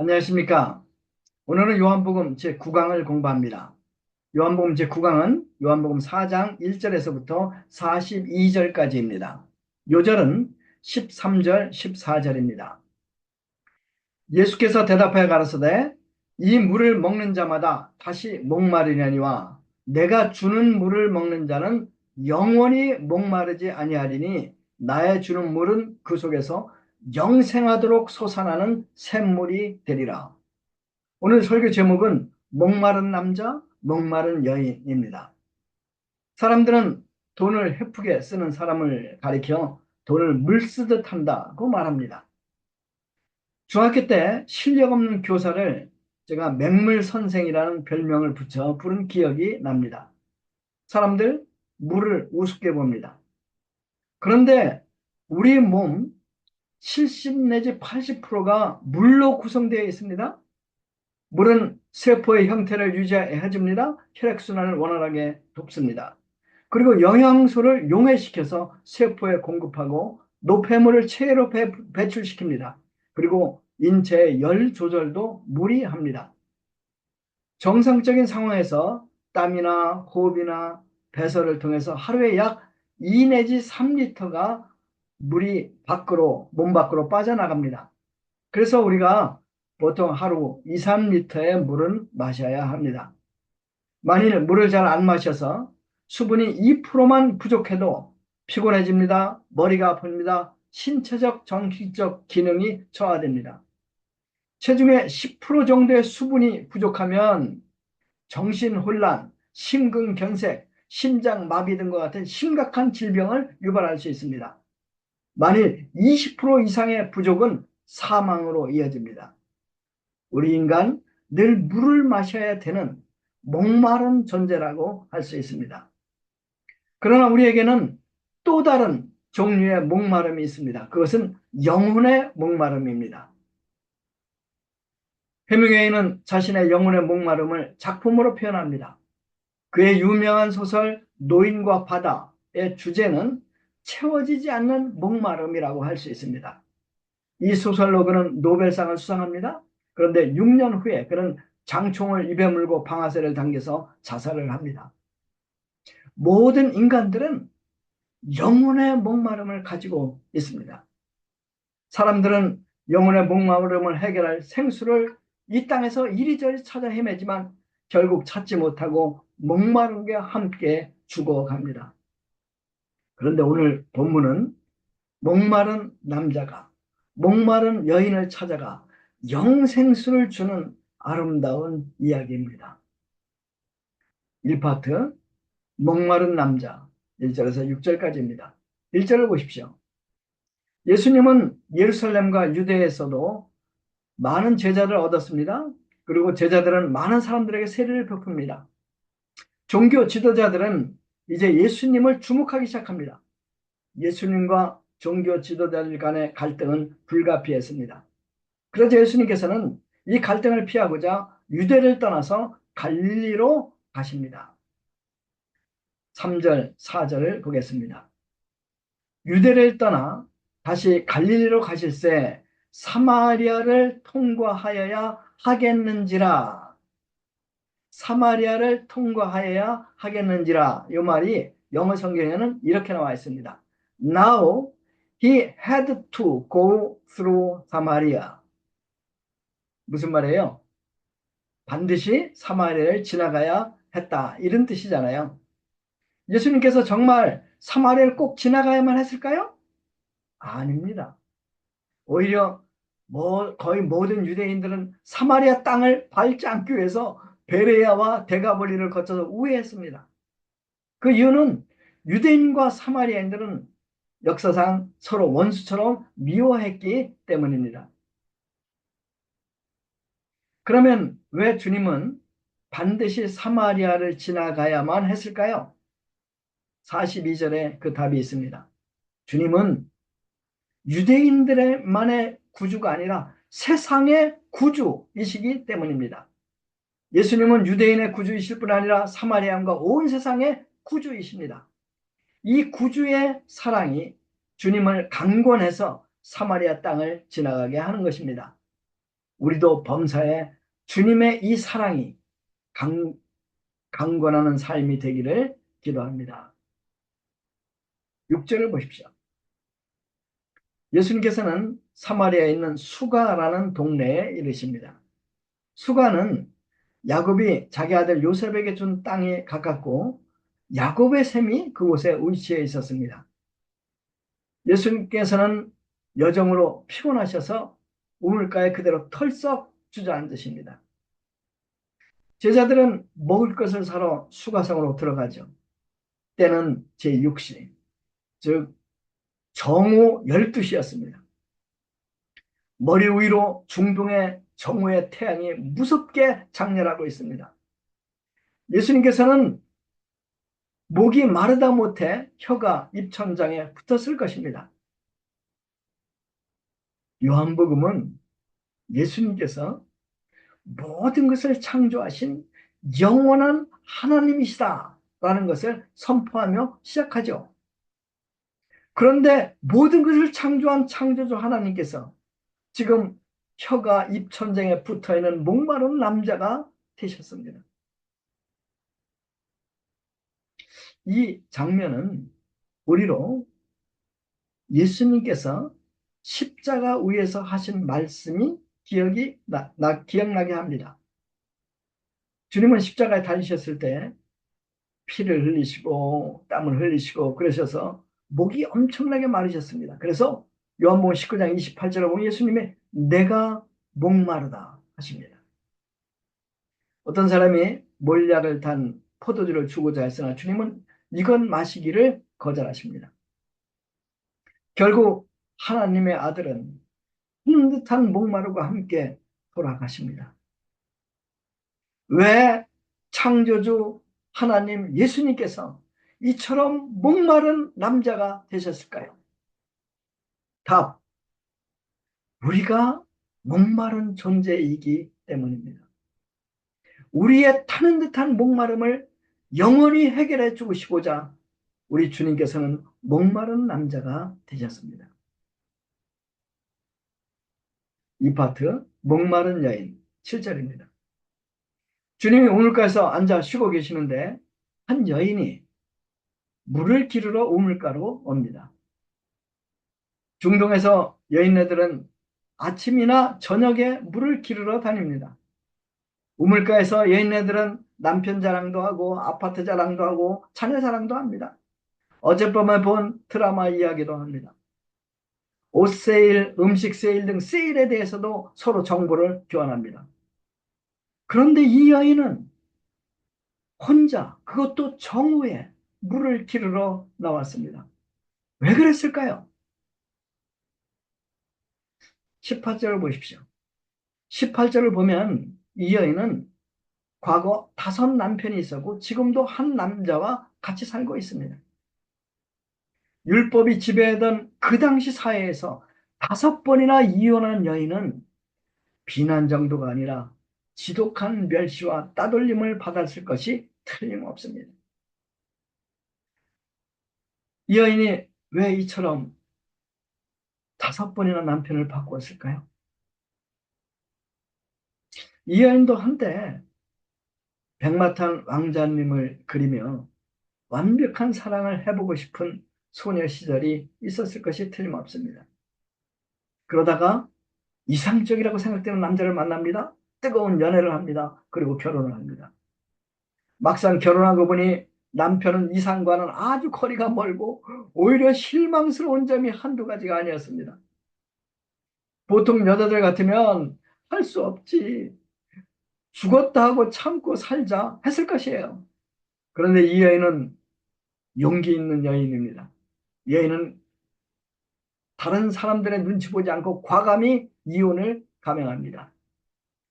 안녕하십니까. 오늘은 요한복음 제9강을 공부합니다. 요한복음 제9강은 요한복음 4장 1절에서부터 42절까지입니다. 요절은 13절, 14절입니다. 예수께서 대답하여 가라사대 이 물을 먹는 자마다 다시 목마르려니와 내가 주는 물을 먹는 자는 영원히 목마르지 아니하리니 나의 주는 물은 그 속에서 영생하도록 솟아나는 샘물이 되리라. 오늘 설교 제목은 목마른 남자, 목마른 여인입니다. 사람들은 돈을 헤프게 쓰는 사람을 가리켜 돈을 물 쓰듯 한다고 말합니다. 중학교 때 실력 없는 교사를 제가 맹물 선생이라는 별명을 붙여 부른 기억이 납니다. 사람들 물을 우습게 봅니다. 그런데 우리 몸 70 내지 80%가 물로 구성되어 있습니다. 물은 세포의 형태를 유지해줍니다. 혈액순환을 원활하게 돕습니다. 그리고 영양소를 용해시켜서 세포에 공급하고 노폐물을 체외로 배, 배출시킵니다. 그리고 인체의 열 조절도 물이 합니다. 정상적인 상황에서 땀이나 호흡이나 배설을 통해서 하루에 약 2 내지 3리터가 물이 밖으로, 몸 밖으로 빠져나갑니다. 그래서 우리가 보통 하루 2, 3리터의 물은 마셔야 합니다. 만일 물을 잘 안 마셔서 수분이 2%만 부족해도 피곤해집니다. 머리가 아픕니다. 신체적, 정신적 기능이 저하됩니다. 체중의 10% 정도의 수분이 부족하면 정신혼란, 심근경색, 심장마비 등과 같은 심각한 질병을 유발할 수 있습니다. 만일 20% 이상의 부족은 사망으로 이어집니다. 우리 인간 늘 물을 마셔야 되는 목마른 존재라고 할 수 있습니다. 그러나 우리에게는 또 다른 종류의 목마름이 있습니다. 그것은 영혼의 목마름입니다. 해밍웨이는 자신의 영혼의 목마름을 작품으로 표현합니다. 그의 유명한 소설 노인과 바다의 주제는 채워지지 않는 목마름이라고 할 수 있습니다. 이 소설로 그는 노벨상을 수상합니다. 그런데 6년 후에 그는 장총을 입에 물고 방아쇠를 당겨서 자살을 합니다. 모든 인간들은 영혼의 목마름을 가지고 있습니다. 사람들은 영혼의 목마름을 해결할 생수를 이 땅에서 이리저리 찾아 헤매지만 결국 찾지 못하고 목마른 게 함께 죽어갑니다. 그런데 오늘 본문은 목마른 남자가 목마른 여인을 찾아가 영생수를 주는 아름다운 이야기입니다. 1파트 목마른 남자 1절에서 6절까지입니다. 1절을 보십시오. 예수님은 예루살렘과 유대에서도 많은 제자를 얻었습니다. 그리고 제자들은 많은 사람들에게 세례를 베풉니다. 종교 지도자들은 이제 예수님을 주목하기 시작합니다. 예수님과 종교 지도자들 간의 갈등은 불가피했습니다. 그래서 예수님께서는 이 갈등을 피하고자 유대를 떠나서 갈릴리로 가십니다. 3절, 4절을 보겠습니다. 유대를 떠나 다시 갈릴리로 가실새 사마리아를 통과하여야 하겠는지라 사마리아를 통과하여야 하겠는지라 이 말이 영어 성경에는 이렇게 나와 있습니다. Now he had to go through Samaria. 무슨 말이에요? 반드시 사마리아를 지나가야 했다. 이런 뜻이잖아요. 예수님께서 정말 사마리아를 꼭 지나가야만 했을까요? 아닙니다. 오히려 뭐 거의 모든 유대인들은 사마리아 땅을 밟지 않기 위해서 베레야와 대가볼리를 거쳐서 우회했습니다. 그 이유는 유대인과 사마리아인들은 역사상 서로 원수처럼 미워했기 때문입니다. 그러면 왜 주님은 반드시 사마리아를 지나가야만 했을까요? 42절에 그 답이 있습니다. 주님은 유대인들만의 구주가 아니라 세상의 구주이시기 때문입니다. 예수님은 유대인의 구주이실 뿐 아니라 사마리아인과 온 세상의 구주이십니다. 이 구주의 사랑이 주님을 강권해서 사마리아 땅을 지나가게 하는 것입니다. 우리도 범사에 주님의 이 사랑이 강, 강권하는 삶이 되기를 기도합니다. 6절을 보십시오. 예수님께서는 사마리아에 있는 수가라는 동네에 이르십니다. 수가는 야곱이 자기 아들 요셉에게 준 땅에 가깝고 야곱의 샘이 그곳에 위치해 있었습니다. 예수님께서는 여정으로 피곤하셔서 우물가에 그대로 털썩 주저앉으십니다. 제자들은 먹을 것을 사러 수가성으로 들어가죠. 때는 제6시, 즉 정오 12시였습니다. 머리 위로 중동의 정오의 태양이 무섭게 장렬하고 있습니다. 예수님께서는 목이 마르다 못해 혀가 입천장에 붙었을 것입니다. 요한복음은 예수님께서 모든 것을 창조하신 영원한 하나님이시다 라는 것을 선포하며 시작하죠. 그런데 모든 것을 창조한 창조주 하나님께서 지금 혀가 입천장에 붙어 있는 목마른 남자가 되셨습니다. 이 장면은 우리로 예수님께서 십자가 위에서 하신 말씀이 기억이 나, 나 기억나게 합니다. 주님은 십자가에 달리셨을 때 피를 흘리시고 땀을 흘리시고 그러셔서 목이 엄청나게 마르셨습니다. 그래서 요한복음 19장 28절에 보면 예수님이 내가 목마르다 하십니다. 어떤 사람이 몰약을 단 포도주를 주고자 했으나 주님은 이건 마시기를 거절하십니다. 결국 하나님의 아들은 듯한 목마름과 함께 돌아가십니다. 왜 창조주 하나님 예수님께서 이처럼 목마른 남자가 되셨을까요? 답. 우리가 목마른 존재이기 때문입니다. 우리의 타는 듯한 목마름을 영원히 해결해 주시고자 우리 주님께서는 목마른 남자가 되셨습니다. 이 파트 목마른 여인 7절입니다. 주님이 우물가에서 앉아 쉬고 계시는데 한 여인이 물을 기르러 우물가로 옵니다. 중동에서 여인네들은 아침이나 저녁에 물을 기르러 다닙니다. 우물가에서 여인네들은 남편 자랑도 하고 아파트 자랑도 하고 자녀 자랑도 합니다. 어젯밤에 본 드라마 이야기도 합니다. 옷 세일, 음식 세일 등 세일에 대해서도 서로 정보를 교환합니다. 그런데 이 여인은 혼자 그것도 정오에 물을 기르러 나왔습니다. 왜 그랬을까요? 18절을 보십시오. 18절을 보면 이 여인은 과거 다섯 남편이 있었고 지금도 한 남자와 같이 살고 있습니다. 율법이 지배하던 그 당시 사회에서 다섯 번이나 이혼한 여인은 비난 정도가 아니라 지독한 멸시와 따돌림을 받았을 것이 틀림없습니다. 이 여인이 왜 이처럼 다섯 번이나 남편을 바꾸었을까요? 이 여인도 한때 백마탄 왕자님을 그리며 완벽한 사랑을 해보고 싶은 소녀 시절이 있었을 것이 틀림없습니다. 그러다가 이상적이라고 생각되는 남자를 만납니다. 뜨거운 연애를 합니다. 그리고 결혼을 합니다. 막상 결혼하고 보니 남편은 이상과는 아주 거리가 멀고 오히려 실망스러운 점이 한두 가지가 아니었습니다. 보통 여자들 같으면 할 수 없지. 죽었다 하고 참고 살자 했을 것이에요. 그런데 이 여인은 용기 있는 여인입니다. 여인은 다른 사람들의 눈치 보지 않고 과감히 이혼을 감행합니다.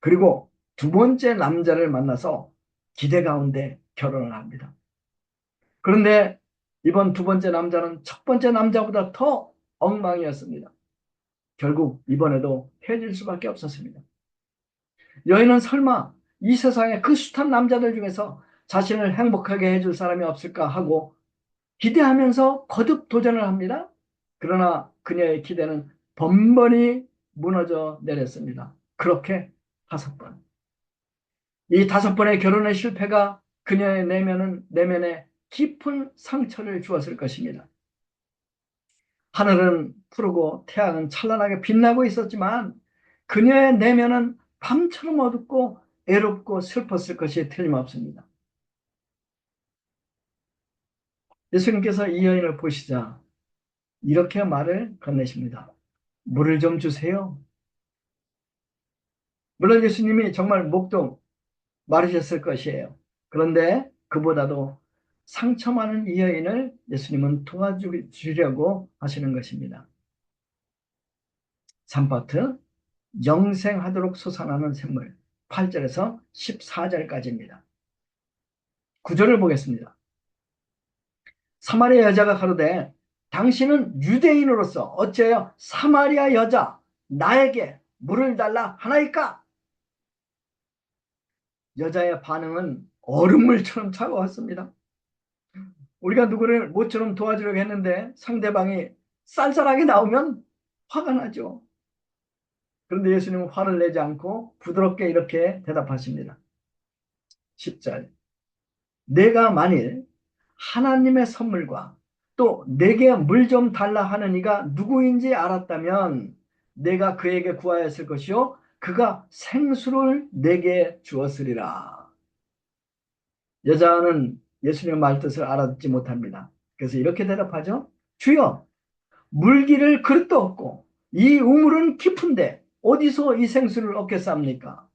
그리고 두 번째 남자를 만나서 기대 가운데 결혼을 합니다. 그런데 이번 두 번째 남자는 첫 번째 남자보다 더 엉망이었습니다. 결국 이번에도 헤어질 수밖에 없었습니다. 여인은 설마 이 세상에 그 숱한 남자들 중에서 자신을 행복하게 해줄 사람이 없을까 하고 기대하면서 거듭 도전을 합니다. 그러나 그녀의 기대는 번번이 무너져 내렸습니다. 그렇게 다섯 번. 이 다섯 번의 결혼의 실패가 그녀의 내면은, 내면에 깊은 상처를 주었을 것입니다. 하늘은 푸르고 태양은 찬란하게 빛나고 있었지만 그녀의 내면은 밤처럼 어둡고 애롭고 슬펐을 것이 틀림없습니다. 예수님께서 이 여인을 보시자 이렇게 말을 건네십니다. 물을 좀 주세요. 물론 예수님이 정말 목도 마르셨을 것이에요. 그런데 그보다도 상처 많은 이 여인을 예수님은 도와주려고 하시는 것입니다. 3파트 영생하도록 솟아나는 샘물 8절에서 14절까지입니다. 구절을 보겠습니다. 사마리아 여자가 가로되 당신은 유대인으로서 어째요 사마리아 여자 나에게 물을 달라 하나이까? 여자의 반응은 얼음물처럼 차가웠습니다. 우리가 누구를 모처럼 도와주려고 했는데 상대방이 쌀쌀하게 나오면 화가 나죠. 그런데 예수님은 화를 내지 않고 부드럽게 이렇게 대답하십니다. 10절 내가 만일 하나님의 선물과 또 내게 물 좀 달라 하는 이가 누구인지 알았다면 내가 그에게 구하였을 것이요 그가 생수를 내게 주었으리라. 여자는 예수님의 말뜻을 알아듣지 못합니다. 그래서 이렇게 대답하죠. 주여 물기를 그릇도 없고 이 우물은 깊은데 어디서 이 생수를 얻겠습니까?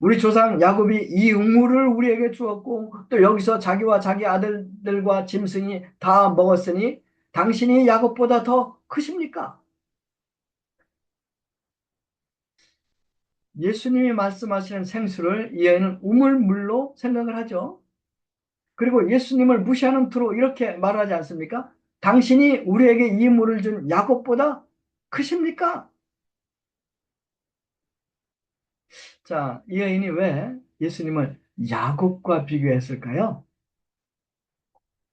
우리 조상 야곱이 이 우물을 우리에게 주었고 또 여기서 자기와 자기 아들들과 짐승이 다 먹었으니 당신이 야곱보다 더 크십니까? 예수님이 말씀하시는 생수를 이 여인은 우물물로 생각을 하죠. 그리고 예수님을 무시하는 투로 이렇게 말하지 않습니까? 당신이 우리에게 이 물을 준 야곱보다 크십니까? 자, 이 여인이 왜 예수님을 야곱과 비교했을까요?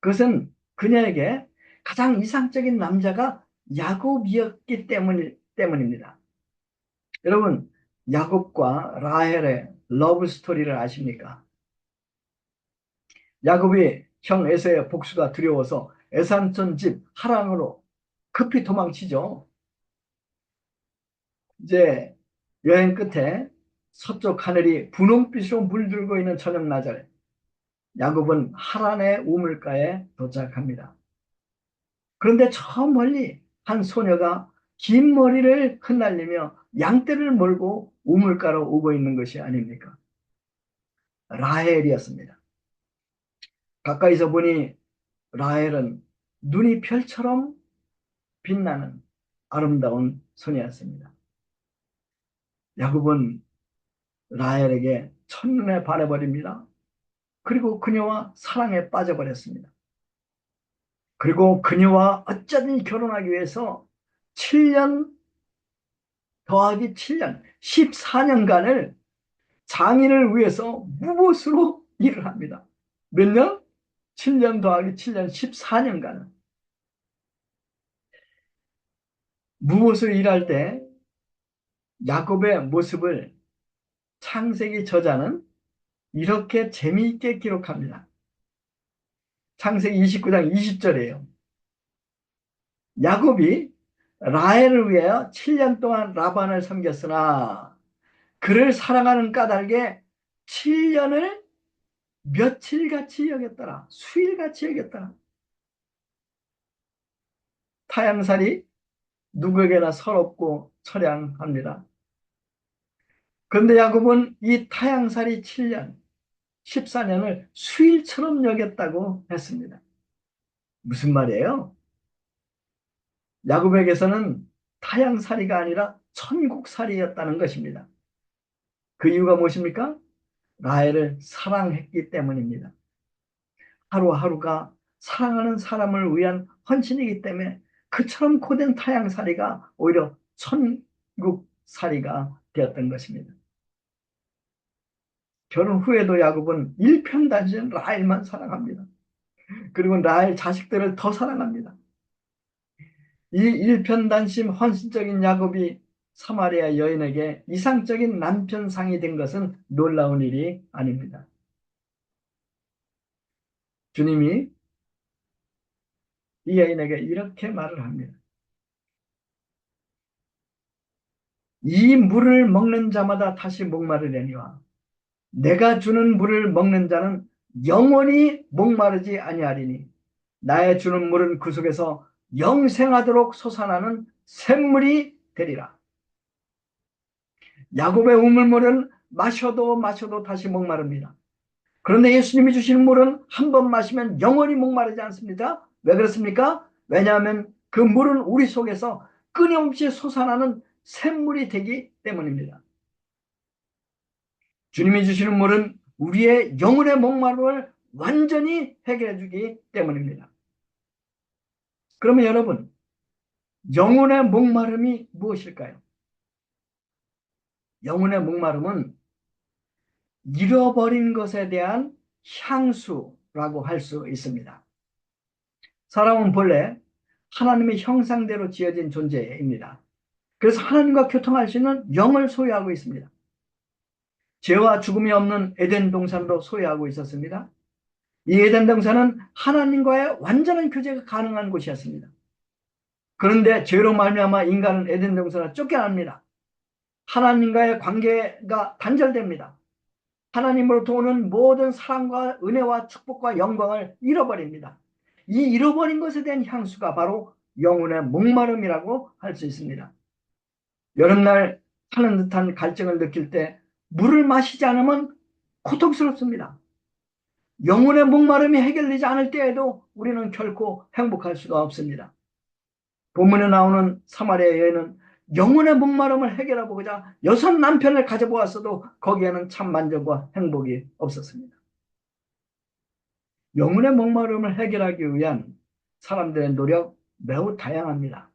그것은 그녀에게 가장 이상적인 남자가 야곱이었기 때문, 때문입니다. 여러분, 야곱과 라헬의 러브 스토리를 아십니까? 야곱이 형 에서의 복수가 두려워서 에산촌 집 하랑으로 급히 도망치죠. 이제 여행 끝에 서쪽 하늘이 분홍빛으로 물들고 있는 저녁 낮을 야곱은 하란의 우물가에 도착합니다. 그런데 저 멀리 한 소녀가 긴 머리를 흩날리며 양떼를 몰고 우물가로 오고 있는 것이 아닙니까? 라헬이었습니다. 가까이서 보니 라헬은 눈이 별처럼 빛나는 아름다운 소녀였습니다. 야곱은 라헬에게 첫눈에 반해버립니다. 그리고 그녀와 사랑에 빠져버렸습니다. 그리고 그녀와 어쩌든 결혼하기 위해서 7년 더하기 7년, 14년간을 장인을 위해서 무엇으로 일을 합니다. 몇 년? 7년 더하기 7년, 14년간은. 무엇을 일할 때 야곱의 모습을 창세기 저자는 이렇게 재미있게 기록합니다. 창세기 29장 20절이에요. 야곱이 라헬을 위하여 7년 동안 라반을 섬겼으나 그를 사랑하는 까닭에 7년을 며칠같이 여겼더라. 수일같이 여겼더라. 타양살이 누구에게나 서럽고 처량합니다. 그런데 야곱은 이 타양살이 7년, 14년을 수일처럼 여겼다고 했습니다. 무슨 말이에요? 야곱에게서는 타양살이가 아니라 천국살이였다는 것입니다. 그 이유가 무엇입니까? 라헬을 사랑했기 때문입니다. 하루하루가 사랑하는 사람을 위한 헌신이기 때문에 그처럼 고된 타양살이가 오히려 천국살이가 되었던 것입니다. 결혼 후에도 야곱은 일편단심 라헬만 사랑합니다. 그리고 라헬 자식들을 더 사랑합니다. 이 일편단심 헌신적인 야곱이 사마리아 여인에게 이상적인 남편상이 된 것은 놀라운 일이 아닙니다. 주님이 이 여인에게 이렇게 말을 합니다. 이 물을 먹는 자마다 다시 목마르려니와 내가 주는 물을 먹는 자는 영원히 목마르지 아니하리니 나의 주는 물은 그 속에서 영생하도록 솟아나는 샘물이 되리라. 야곱의 우물물은 마셔도 마셔도 다시 목마릅니다. 그런데 예수님이 주시는 물은 한 번 마시면 영원히 목마르지 않습니다. 왜 그렇습니까? 왜냐하면 그 물은 우리 속에서 끊임없이 솟아나는 샘물이 되기 때문입니다. 주님이 주시는 물은 우리의 영혼의 목마름을 완전히 해결해 주기 때문입니다. 그러면 여러분, 영혼의 목마름이 무엇일까요? 영혼의 목마름은 잃어버린 것에 대한 향수라고 할 수 있습니다. 사람은 본래 하나님의 형상대로 지어진 존재입니다. 그래서 하나님과 교통할 수 있는 영을 소유하고 있습니다. 죄와 죽음이 없는 에덴 동산도 소유하고 있었습니다. 이 에덴 동산은 하나님과의 완전한 교제가 가능한 곳이었습니다. 그런데 죄로 말미암아 인간은 에덴 동산을 쫓겨납니다. 하나님과의 관계가 단절됩니다. 하나님으로부터 오는 모든 사랑과 은혜와 축복과 영광을 잃어버립니다. 이 잃어버린 것에 대한 향수가 바로 영혼의 목마름이라고 할 수 있습니다. 여름날 타는 듯한 갈증을 느낄 때 물을 마시지 않으면 고통스럽습니다. 영혼의 목마름이 해결되지 않을 때에도 우리는 결코 행복할 수가 없습니다. 본문에 나오는 사마리아 여인은 영혼의 목마름을 해결하고자 여섯 남편을 가져보았어도 거기에는 참 만족과 행복이 없었습니다. 영혼의 목마름을 해결하기 위한 사람들의 노력 매우 다양합니다.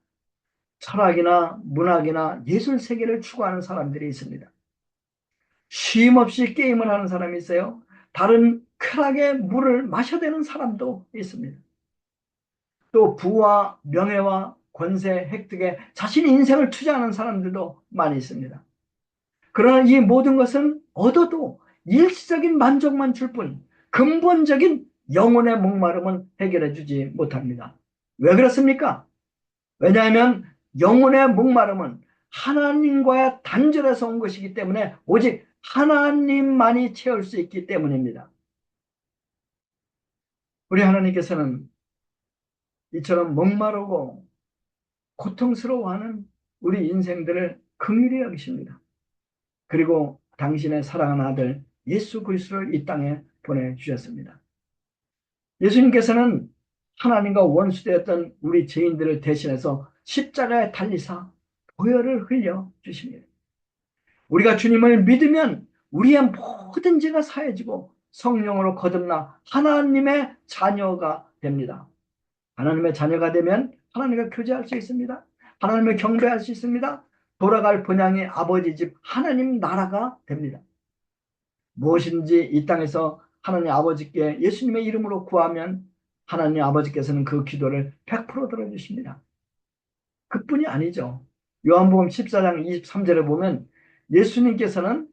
철학이나 문학이나 예술 세계를 추구하는 사람들이 있습니다. 쉼 없이 게임을 하는 사람이 있어요. 다른 쾌락의 물을 마셔대는 사람도 있습니다. 또 부와 명예와 권세, 획득에 자신의 인생을 투자하는 사람들도 많이 있습니다. 그러나 이 모든 것은 얻어도 일시적인 만족만 줄 뿐 근본적인 영혼의 목마름은 해결해 주지 못합니다. 왜 그렇습니까? 왜냐하면 영혼의 목마름은 하나님과의 단절에서 온 것이기 때문에 오직 하나님만이 채울 수 있기 때문입니다. 우리 하나님께서는 이처럼 목마르고 고통스러워하는 우리 인생들을 긍휼히 여기십니다. 그리고 당신의 사랑하는 아들 예수 그리스도를 이 땅에 보내주셨습니다. 예수님께서는 하나님과 원수되었던 우리 죄인들을 대신해서 십자가에 달리사 보혈을 흘려 주십니다. 우리가 주님을 믿으면 우리의 모든 죄가 사해지고 성령으로 거듭나 하나님의 자녀가 됩니다. 하나님의 자녀가 되면 하나님과 교제할 수 있습니다. 하나님을 경배할 수 있습니다. 돌아갈 본향이 아버지 집 하나님 나라가 됩니다. 무엇인지 이 땅에서 하나님 아버지께 예수님의 이름으로 구하면 하나님 아버지께서는 그 기도를 100% 들어주십니다. 그뿐이 아니죠. 요한복음 14장 23절에 보면 예수님께서는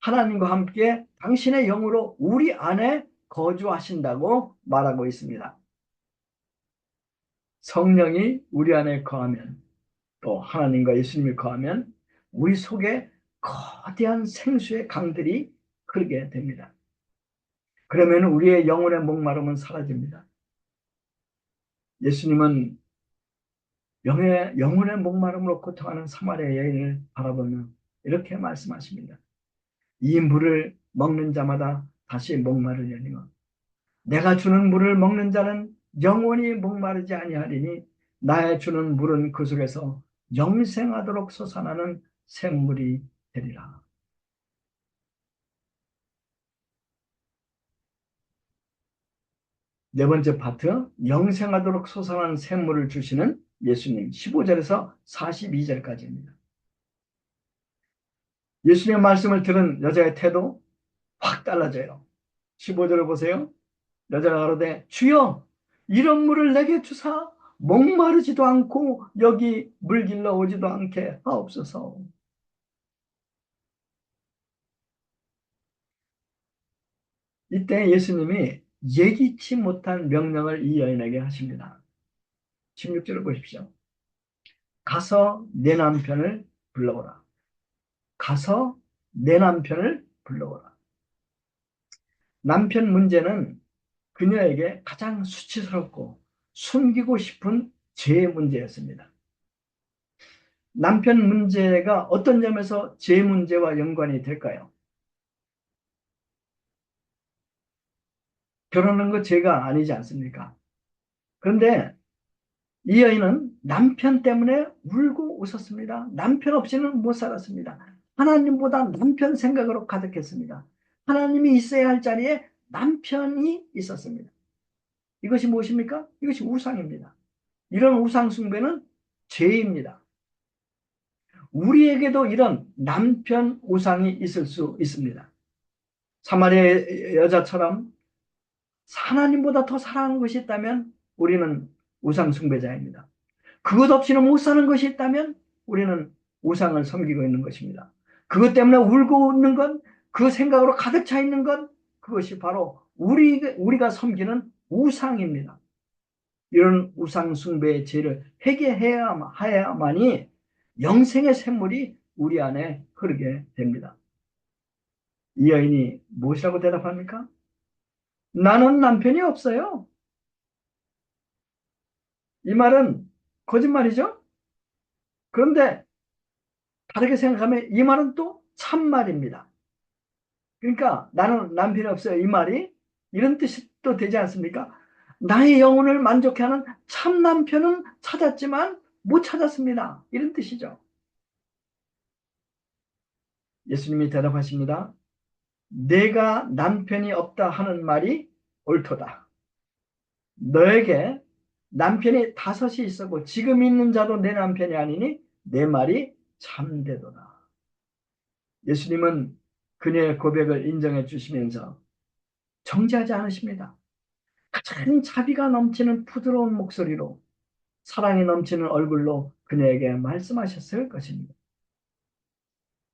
하나님과 함께 당신의 영으로 우리 안에 거주하신다고 말하고 있습니다. 성령이 우리 안에 거하면 또 하나님과 예수님이 거하면 우리 속에 거대한 생수의 강들이 흐르게 됩니다. 그러면 우리의 영혼의 목마름은 사라집니다. 예수님은 영의, 영혼의 목마름으로 고통하는 사마리아 여인을 바라보며 이렇게 말씀하십니다. 이 물을 먹는 자마다 다시 목마르려니와 내가 주는 물을 먹는 자는 영원히 목마르지 아니하리니 나의 주는 물은 그 속에서 영생하도록 솟아나는 샘물이 되리라. 네 번째 파트, 영생하도록 솟아나는 샘물을 주시는 예수님 15절에서 42절까지입니다. 예수님의 말씀을 들은 여자의 태도 확 달라져요. 15절을 보세요. 여자가 가로되 주여 이런 물을 내게 주사 목마르지도 않고 여기 물 길러 오지도 않게 하옵소서. 이때 예수님이 예기치 못한 명령을 이 여인에게 하십니다. 16절을 보십시오. 가서 내 남편을 불러오라. 가서 내 남편을 불러오라. 남편 문제는 그녀에게 가장 수치스럽고 숨기고 싶은 제 문제였습니다. 남편 문제가 어떤 점에서 제 문제와 연관이 될까요? 결혼한 거 죄가 아니지 않습니까? 그런데 이 여인은 남편 때문에 울고 웃었습니다. 남편 없이는 못 살았습니다. 하나님보다 남편 생각으로 가득했습니다. 하나님이 있어야 할 자리에 남편이 있었습니다. 이것이 무엇입니까? 이것이 우상입니다. 이런 우상 숭배는 죄입니다. 우리에게도 이런 남편 우상이 있을 수 있습니다. 사마리아 여자처럼 하나님보다 더 사랑하는 것이 있다면 우리는 우상 숭배자입니다. 그것 없이는 못 사는 것이 있다면 우리는 우상을 섬기고 있는 것입니다. 그것 때문에 울고 웃는 건, 그 생각으로 가득 차 있는 건, 그것이 바로 우리, 우리가 섬기는 우상입니다. 이런 우상 숭배의 죄를 회개해야만이 영생의 샘물이 우리 안에 흐르게 됩니다. 이 여인이 무엇이라고 대답합니까? 나는 남편이 없어요. 이 말은 거짓말이죠? 그런데 다르게 생각하면 이 말은 또 참말입니다. 그러니까 나는 남편이 없어요. 이 말이 이런 뜻이 또 되지 않습니까? 나의 영혼을 만족해하는 참 남편은 찾았지만 못 찾았습니다. 이런 뜻이죠. 예수님이 대답하십니다. 내가 남편이 없다 하는 말이 옳도다. 너에게 남편이 다섯이 있었고 지금 있는 자도 내 남편이 아니니 내 말이 참되도다. 예수님은 그녀의 고백을 인정해 주시면서 정지하지 않으십니다. 가장 자비가 넘치는 부드러운 목소리로 사랑이 넘치는 얼굴로 그녀에게 말씀하셨을 것입니다.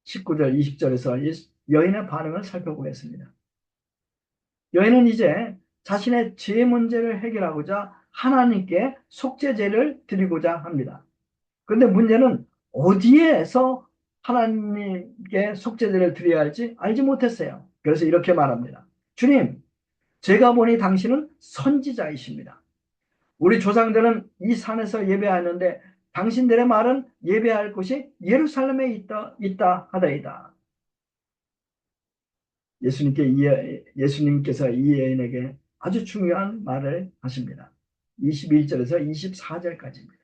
19절, 20절에서 여인의 반응을 살펴보겠습니다. 여인은 이제 자신의 죄 문제를 해결하고자 하나님께 속죄제를 드리고자 합니다. 그런데 문제는 어디에서 하나님께 속죄제를 드려야 할지 알지 못했어요. 그래서 이렇게 말합니다. 주님, 제가 보니 당신은 선지자이십니다. 우리 조상들은 이 산에서 예배하는데 당신들의 말은 예배할 곳이 예루살렘에 있다, 있다 하다이다. 예수님께 예수님께서 이 여인에게 아주 중요한 말을 하십니다. 21절에서 24절까지입니다.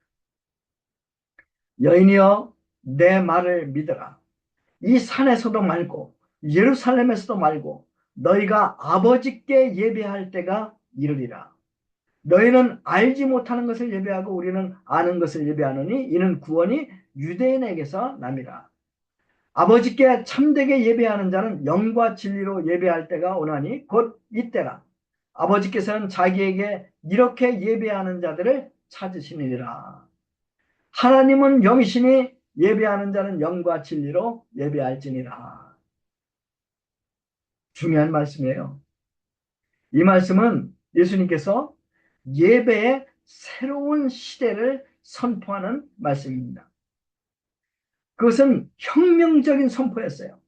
여인이여 내 말을 믿어라. 이 산에서도 말고 예루살렘에서도 말고 너희가 아버지께 예배할 때가 이르리라. 너희는 알지 못하는 것을 예배하고 우리는 아는 것을 예배하느니 이는 구원이 유대인에게서 남이라. 아버지께 참되게 예배하는 자는 영과 진리로 예배할 때가 오나니 곧 이때라. 아버지께서는 자기에게 이렇게 예배하는 자들을 찾으시니라. 하나님은 영이시니 예배하는 자는 영과 진리로 예배할지니라. 중요한 말씀이에요. 이 말씀은 예수님께서 예배의 새로운 시대를 선포하는 말씀입니다. 그것은 혁명적인 선포였어요.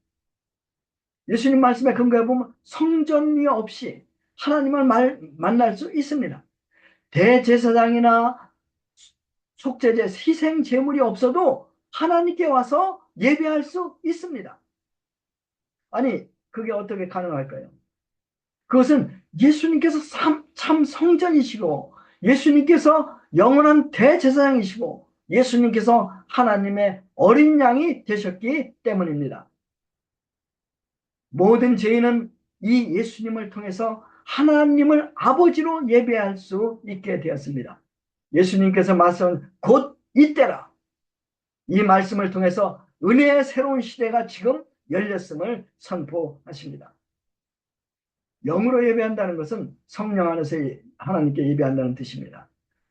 예수님 말씀에 근거해 보면 성전이 없이 하나님을 말, 만날 수 있습니다. 대제사장이나 속죄제, 희생 제물이 없어도 하나님께 와서 예배할 수 있습니다. 아니, 그게 어떻게 가능할까요? 그것은 예수님께서 참, 참 성전이시고 예수님께서 영원한 대제사장이시고 예수님께서 하나님의 어린 양이 되셨기 때문입니다. 모든 죄인은 이 예수님을 통해서 하나님을 아버지로 예배할 수 있게 되었습니다. 예수님께서 말씀 곧 이때라. 이 말씀을 통해서 은혜의 새로운 시대가 지금 열렸음을 선포하십니다. 영으로 예배한다는 것은 성령 안에서 하나님께 예배한다는 뜻입니다.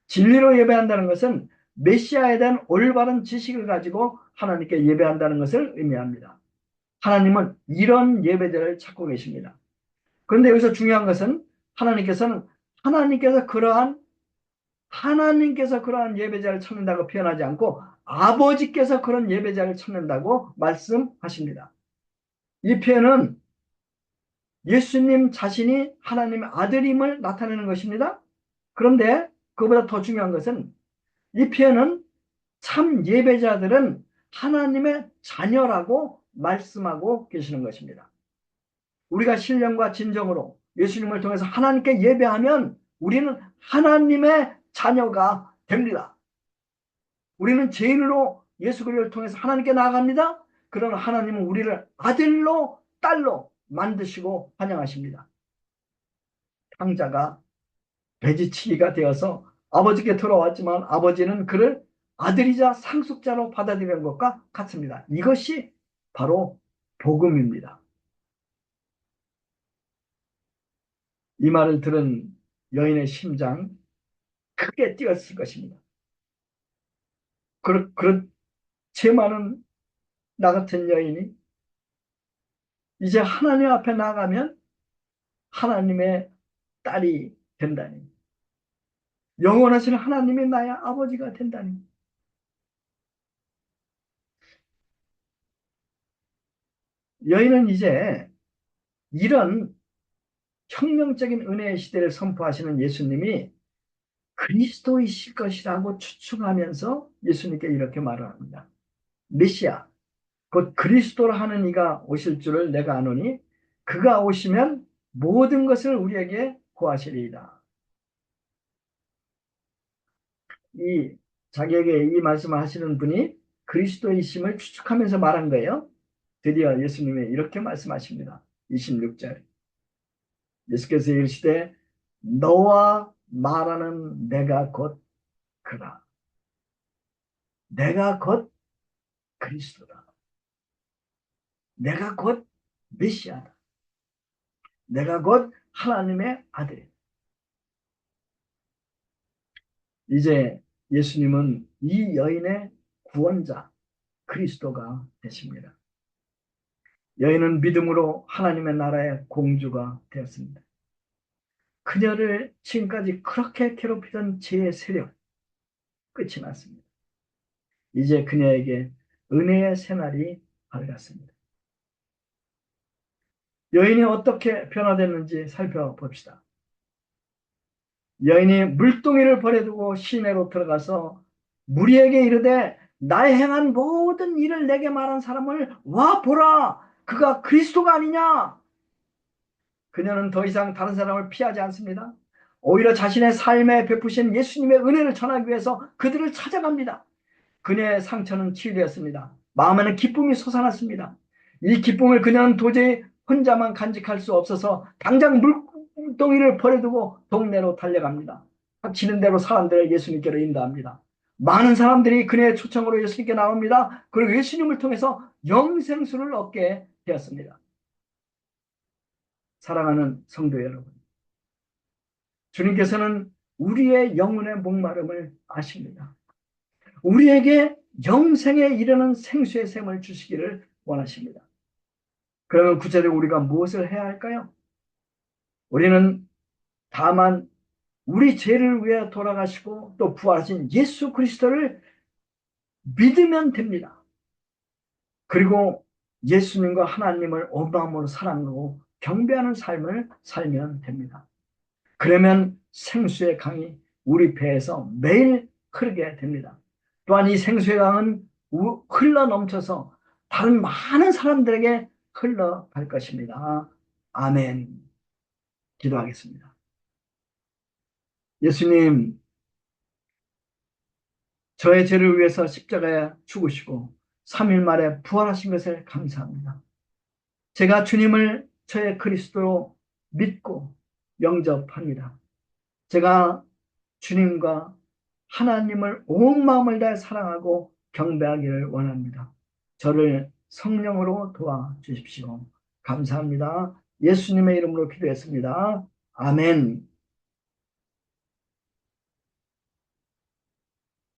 진리로 예배한다는 것은 메시아에 대한 올바른 지식을 가지고 하나님께 예배한다는 것을 의미합니다. 하나님은 이런 예배들을 찾고 계십니다. 그런데 여기서 중요한 것은 하나님께서는 하나님께서 그러한 하나님께서 그러한 예배자를 찾는다고 표현하지 않고 아버지께서 그런 예배자를 찾는다고 말씀하십니다. 이 표현은 예수님 자신이 하나님의 아들임을 나타내는 것입니다. 그런데 그보다 더 중요한 것은 이 표현은 참 예배자들은 하나님의 자녀라고 말씀하고 계시는 것입니다. 우리가 신령과 진정으로 예수님을 통해서 하나님께 예배하면 우리는 하나님의 자녀가 됩니다. 우리는 죄인으로 예수 그리스도를 통해서 하나님께 나아갑니다. 그러나 하나님은 우리를 아들로 딸로 만드시고 환영하십니다. 탕자가 돼지치기가 되어서 아버지께 돌아왔지만 아버지는 그를 아들이자 상속자로 받아들이는 것과 같습니다. 이것이 바로 복음입니다. 이 말을 들은 여인의 심장 크게 뛰었을 것입니다. 그렇, 그렇, 제 많은 나 같은 여인이 이제 하나님 앞에 나가면 하나님의 딸이 된다니. 영원하신 하나님이 나의 아버지가 된다니. 여인은 이제 이런 혁명적인 은혜의 시대를 선포하시는 예수님이 그리스도이실 것이라고 추측하면서 예수님께 이렇게 말을 합니다. 메시아, 곧 그리스도라 하는 이가 오실 줄을 내가 아노니 그가 오시면 모든 것을 우리에게 구하시리이다. 이 자기에게 이 말씀을 하시는 분이 그리스도이심을 추측하면서 말한 거예요. 드디어 예수님이 이렇게 말씀하십니다. 26절. 예수께서 이르시되 너와 말하는 내가 곧 그라. 내가 곧 그리스도다. 내가 곧 메시아다. 내가 곧 하나님의 아들이다. 이제 예수님은 이 여인의 구원자 그리스도가 되십니다. 여인은 믿음으로 하나님의 나라의 공주가 되었습니다. 그녀를 지금까지 그렇게 괴롭히던 죄의 세력 끝이 났습니다. 이제 그녀에게 은혜의 새날이 밝았습니다. 여인이 어떻게 변화됐는지 살펴봅시다. 여인이 물동이를 버려두고 시내로 들어가서 무리에게 이르되 나의 행한 모든 일을 내게 말한 사람을 와 보라 그가 그리스도가 아니냐 그녀는 더 이상 다른 사람을 피하지 않습니다 오히려 자신의 삶에 베푸신 예수님의 은혜를 전하기 위해서 그들을 찾아갑니다 그녀의 상처는 치유되었습니다 마음에는 기쁨이 솟아났습니다 이 기쁨을 그녀는 도저히 혼자만 간직할 수 없어서 당장 물 똥이를 버려두고 동네로 달려갑니다. 닥치는 대로 사람들을 예수님께로 인도합니다. 많은 사람들이 그녀의 초청으로 예수님께 나옵니다. 그리고 예수님을 통해서 영생수를 얻게 되었습니다. 사랑하는 성도 여러분, 주님께서는 우리의 영혼의 목마름을 아십니다. 우리에게 영생에 이르는 생수의 샘을 주시기를 원하십니다. 그러면 구체적으로 우리가 무엇을 해야 할까요? 우리는 다만 우리 죄를 위해 돌아가시고 또 부활하신 예수 그리스도를 믿으면 됩니다. 그리고 예수님과 하나님을 온 마음으로 사랑하고 경배하는 삶을 살면 됩니다. 그러면 생수의 강이 우리 배에서 매일 흐르게 됩니다. 또한 이 생수의 강은 흘러 넘쳐서 다른 많은 사람들에게 흘러갈 것입니다. 아멘. 기도하겠습니다. 예수님, 저의 죄를 위해서 십자가에 죽으시고 3일 만에 부활하신 것을 감사합니다. 제가 주님을 저의 그리스도로 믿고 영접합니다. 제가 주님과 하나님을 온 마음을 다해 사랑하고 경배하기를 원합니다. 저를 성령으로 도와주십시오. 감사합니다. 예수님의 이름으로 기도했습니다. 아멘.